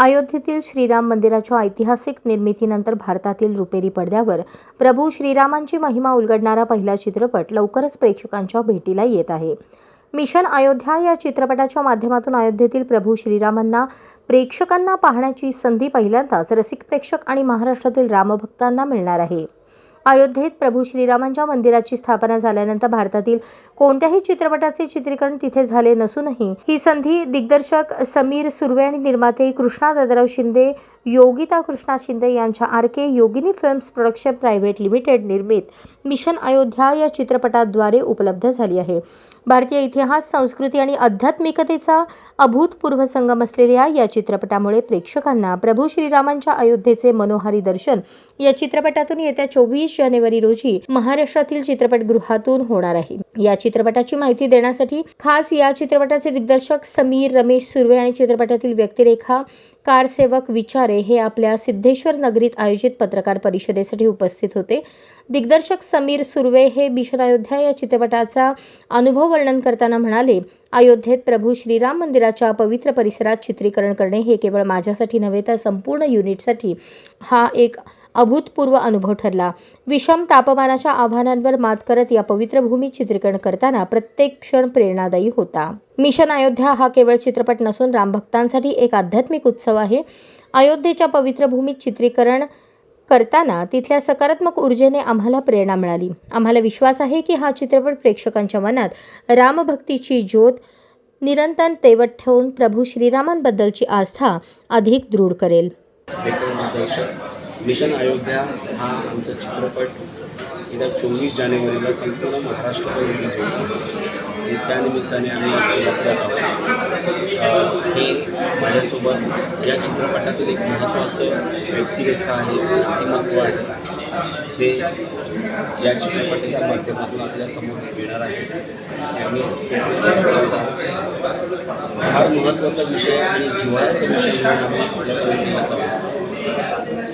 अयोध्येतील श्रीराम मंदिराच्या ऐतिहासिक निर्मितीनंतर भारतातील रुपेरी पडद्यावर प्रभू श्रीरामांची महिमा उलगडणारा पहिला चित्रपट लवकरच प्रेक्षकांच्या भेटीला येत आहे. मिशन अयोध्या या चित्रपटाच्या माध्यमातून अयोध्येतील प्रभू श्रीरामांना प्रेक्षकांना पाहण्याची संधी पहिल्यांदाच रसिक प्रेक्षक आणि महाराष्ट्रातील रामभक्तांना मिळणार आहे. अयोध्येत प्रभू श्रीरामांच्या मंदिराची स्थापना झाल्यानंतर भारतातील कोणत्याही चित्रपटाचे चित्रीकरण तिथे झाले नसूनही ही संधी दिग्दर्शक समीर सुर्वे आणि निर्माते कृष्णा दादराव शिंदे योगिता कृष्णा शिंदे यांच्या R K Yogini films production private limited निर्मित मिशन अयोध्या या चित्रपटाद्वारे उपलब्ध झाली आहे. भारतीय इतिहास संस्कृती आणि आध्यात्मिकतेचा अभूतपूर्व संगम असलेल्या या चित्रपटामुळे प्रेक्षकांना प्रभू श्रीरामांच्या अयोध्येचे मनोहारी दर्शन या चित्रपटातून येत्या चोवीस जानेवारी रोजी महाराष्ट्रातील चित्रपटगृहातून होणार आहे. या चित्रपटाची माहिती देण्यासाठी खास या चित्रपटाचे दिग्दर्शक समीर रमेश सुर्वे आणि चित्रपटातील व्यक्तिरेखा कारसेवक विचारे हे आपल्या सिद्धेश्वर नगरीत आयोजित पत्रकार परिषदेसाठी उपस्थित होते. दिग्दर्शक समीर सुर्वे हे मिशन अयोध्या या चित्रपटाचा अनुभव वर्णन करताना म्हणाले अयोध्येत प्रभू श्रीराम मंदिराच्या पवित्र परिसरात चित्रीकरण करणे हे केवळ माझ्यासाठी नव्हे तर संपूर्ण युनिटसाठी हा एक अभूतपूर्व अनुभव ठरला. विषम तापमानाच्या आव्हानांवर मात करत या पवित्र भूमीत चित्रीकरण करताना प्रत्येक क्षण प्रेरणादायी होता. मिशन अयोध्या हा केवळ चित्रपट नसून रामभक्तांसाठी एक आध्यात्मिक उत्सव आहे. अयोध्येच्या पवित्र भूमीत चित्रीकरण करताना तिथल्या सकारात्मक ऊर्जेने आम्हाला प्रेरणा मिळाली. आम्हाला विश्वास आहे की हा चित्रपट प्रेक्षकांच्या मनात रामभक्तीची ज्योत निरंतर तेवत ठेवून प्रभू श्रीरामांबद्दलची आस्था अधिक दृढ करेल. मिशन अयोध्या हा आमचा चित्रपट येत्या चोवीस जानेवारीला संपूर्ण महाराष्ट्रात रिलीज होत आणि त्यानिमित्ताने आम्ही हे माझ्यासोबत या चित्रपटातील एक महत्त्वाचं व्यक्तिरेखा आहे व्यक्तिमत्व आहे जे या चित्रपटाच्या माध्यमातून आपल्यासमोर येणार आहे. आम्ही फार महत्त्वाचा विषय आणि जिव्हाळ्याचा विषय म्हणून आम्ही आपल्याकडे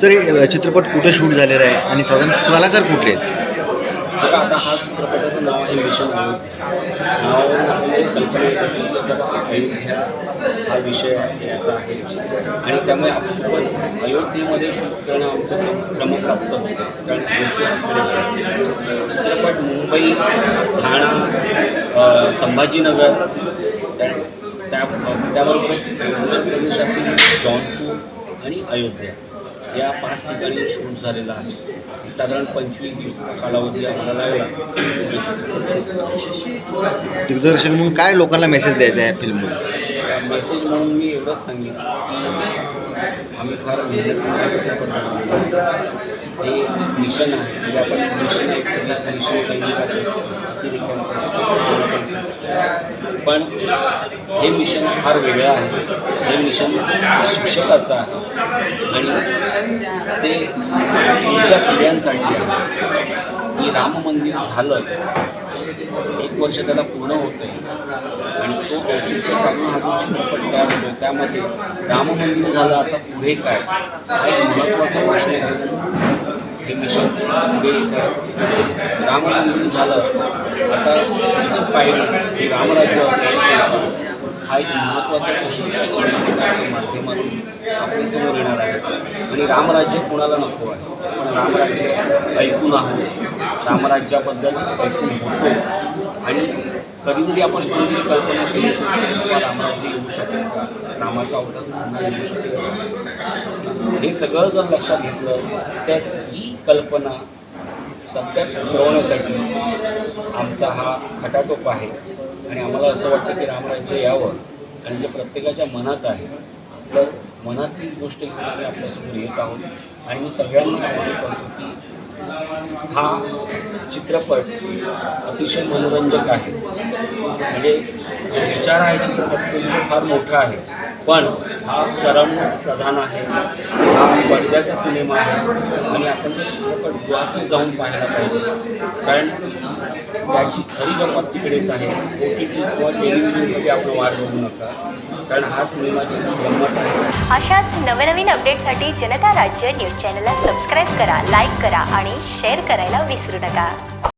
सर हे चित्रपट कुठे शूट झालेला आहे? आणि साधारण कलाकार कुठले आहेत? तर आता हा चित्रपटाचं नाव आहे मिशन नाव नावावरून आपल्याला कल्पना येत असेल अयोध्या हा विषय याचा आहे. आणि त्यामुळे आपसोबत अयोध्येमध्ये शूट करणं आमचं क्रमप्राप्त होतं. कारण चित्रपट मुंबई ठाणा संभाजीनगर त्या त्याबरोबरच उत्तर आणि अयोध्या. या पाच ठिकाणी शूट झालेला आहे. साधारण पंचवीस दिवसाचा कालावधी आम्हाला लागला दिग्दर्शन म्हणून काय लोकांना मेसेज द्यायचा आहे या फिल्ममध्ये मेसेज म्हणून मी एवढंच सांगेन की आम्ही फार आहे. हे मिशन आहे. म्हणजे आपण मिशन एक मिशन सैनिकाचं पण हे मिशन फार वेगळं आहे. हे मिशन शिक्षकाचं आहे. आणि ते पुढच्या पिढ्यांसाठी आहे. की राम मंदिर झालं एक वर्ष त्याला पूर्ण होतं आहे आणि तो औचित्य साधून हा जो चित्रपट तयार होतो त्यामध्ये राम मंदिर झालं आता पुढे काय? हा एक महत्त्वाचा प्रश्न आहे. हे मिशन पुढे येत आहे राम मंदिर झालं आता त्याची पायरी रामराज्य हा एक महत्त्वाचा प्रश्न या माध्यमातून माध्यमातून आपल्यासमोर येणार आहे आणि रामराज्य कोणाला नको आहे? आपण रामराज्य ऐकून आहोत. रामराज्याबद्दल ऐकून होतो. आणि कधीतरी आपण कोणीतरी कल्पना केली असेल की रामराज्य येऊ शकेल का? रामाचा अवतार पुन्हा येऊ शकेल का? हे सगळं जर लक्षात घेतलं तर ही कल्पना सत्यात उतरवण्यासाठी आमचा हा खटाटोप आहे. आणि आम्हाला असं वाटतं की रामराज्य यावं. आणि जे प्रत्येकाच्या मनात आहे तर मनातलीच गोष्ट घेऊन आम्ही आपल्यासमोर येत आहोत. आणि मी सगळ्यांना आवाहन करतो की हा चित्रपट अतिशय मनोरंजक आहे. म्हणजे जो विचार आहे चित्रपट फार मोठा आहे. पण हा करमणूक प्रधान आहे. हा पडद्याचा सिनेमा आहे. आणि आपण तो चित्रपट गुवाहाटी जाऊन पाहायला पाहिजे. कारण त्याची खरी गंमत तिकडेच आहे. ओ टी टी किंवा टेलिव्हिजनसाठी आपण वाट बघू नका. कारण हा सिनेमाची गंमत आहे. अशाच नवनवीन अपडेटसाठी जनता राज्य न्यूज चॅनलला सबस्क्राईब करा लाईक करा आणि शेअर करायला विसरू नका.